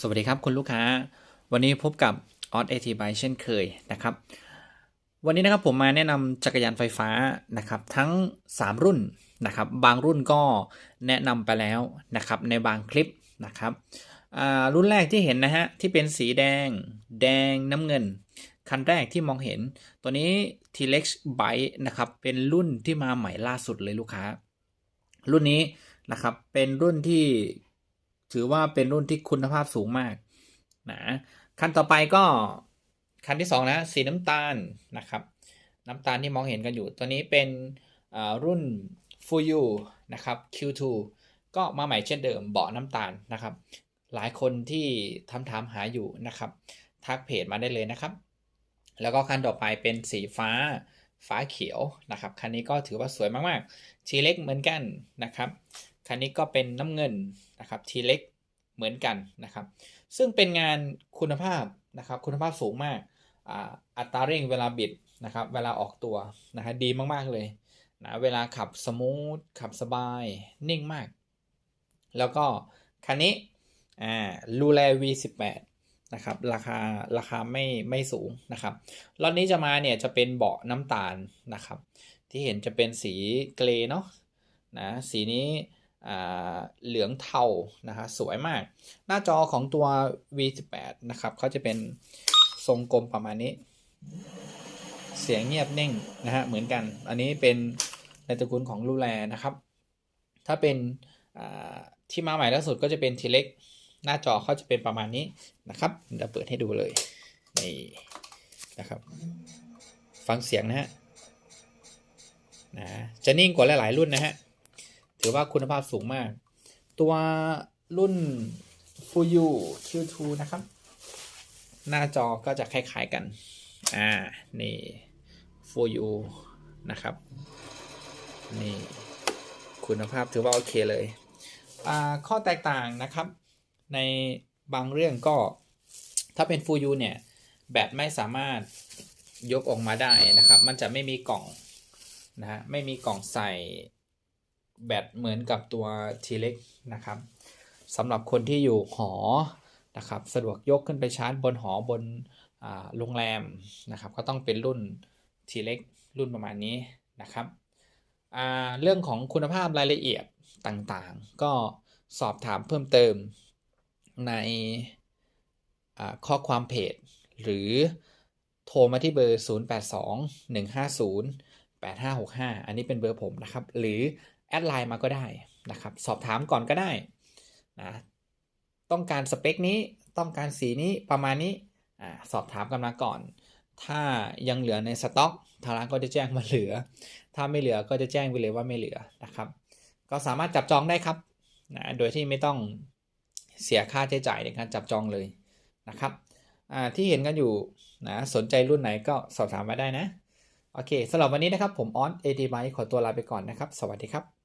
สวัสดีครับคุณลูกค้า วันนี้พบกับออสเอทีบเช่นเคยนะครับ วันนี้นะครับผมมาแนะนำจักรยานไฟฟ้านะครับ ทั้ง 3 รุ่นนะครับ บางรุ่นก็แนะนำไปแล้วนะครับ ในบางคลิปนะครับอ่ารุ่นแรกที่เห็นนะฮะ ที่เป็นสีแดง แดงน้ำเงิน คันแรกที่มองเห็น ตัวนี้ T-Rex Bike นะครับ เป็นรุ่นที่มาใหม่ล่าสุดเลยลูกค้า รุ่นนี้นะครับเป็นรุ่นที่ ถือว่าเป็นรุ่นที่คุณภาพสูงมากนะคันต่อไปก็คันที่สองนะสีน้ำตาลนะครับน้ำตาลที่มองเห็นกันอยู่ ตัวนี้เป็นรุ่น Fuyu นะครับ Q2 ก็มาใหม่เช่นเดิมเบาะน้ำตาลนะครับ หลายคนที่ทำถามหาอยู่นะครับ ทักเพจมาได้เลยนะครับ แล้วก็คันต่อไปเป็นสีฟ้าฟ้าเขียวนะครับ คันนี้ก็ถือว่าสวยมากๆ ทีเล็กเหมือนกันนะครับ คันนี้ก็เป็นน้ำเงินนะครับทีเล็ก เหมือนกันนะครับ ซึ่งเป็นงานคุณภาพนะครับ คุณภาพสูงมากอัตราเร่งเวลาบิดนะครับ เวลาออกตัวนะฮะดีมากๆเลยนะเวลาขับสมูทขับสบายนิ่งมาก แล้วก็คันนี้อ่าลูแล V18 นะครับราคาราคาไม่ไม่สูงนะครับรถนี้จะมาเนี่ยจะเป็นเบาะน้ำตาลนะครับ ที่เห็นจะเป็นสีเกรเนาะนะสีนี้ เหลืองเทานะฮะสวยมาก หน้าจอของตัว V18 นะครับเขาจะเป็นทรงกลมประมาณนี้ เสียงเงียบเน่งนะฮะเหมือนกัน อันนี้เป็นในตระกูลของลูแลนะครับ ถ้าเป็นที่มาใหม่ล่าสุดก็จะเป็นทีเล็กหน้าจอเขาจะเป็นประมาณนี้นะครับเดี๋ยวเปิดให้ดูเลยนี่นะครับ ฟังเสียงนะฮะนะจะนิ่งกว่าหลาย ๆ รุ่นนะฮะ ถือว่าคุณภาพสูงมาก ตัวรุ่น Fuyu Q2 นะครับ หน้าจอก็จะคล้ายๆกัน อ่า นี่ Fuyu นะครับ นี่ คุณภาพถือว่าโอเคเลย อ่า ข้อแตกต่างนะครับ ในบางเรื่องก็ ถ้าเป็น Fuyu เนี่ย แบตไม่สามารถยกออกมาได้นะครับ มันจะไม่มีกล่องนะฮะ ไม่มีกล่องใส่ แบตเหมือนกับตัว T-Rex นะครับสำหรับคนที่อยู่หอนะครับ สะดวกยกขึ้นไปชาร์จบนหอบนโรงแรมนะครับ ก็ต้องเป็นรุ่น T-Rex รุ่นประมาณนี้นะครับเรื่องของคุณภาพรายละเอียดต่างๆ ก็สอบถามเพิ่มเติมในข้อความเพจ หรือโทรมาที่เบอร์ 082 150 8565 อันนี้เป็นเบอร์ผมนะครับ หรือแอดไลน์มาก็ได้นะครับ สอบถามก่อนก็ได้นะ ต้องการสเปคนี้ ต้องการสีนี้ประมาณนี้อสอบถามกันมาก่อน ถ้ายังเหลือในสต็อก ทางร้านก็จะแจ้งมาเหลือ ถ้าไม่เหลือก็จะแจ้งไปเลยว่าไม่เหลือนะครับ ก็สามารถจับจองได้ครับนะโดยที่ไม่ต้องเสียค่าใช้จ่ายในการจับจองเลยนะครับที่เห็นกันอยู่นะ สนใจรุ่นไหนก็สอบถามมาได้นะ โอเคสำหรับวันนี้นะครับผมออนเอดีไขอตัวลาไปก่อนนะครับ สวัสดีครับ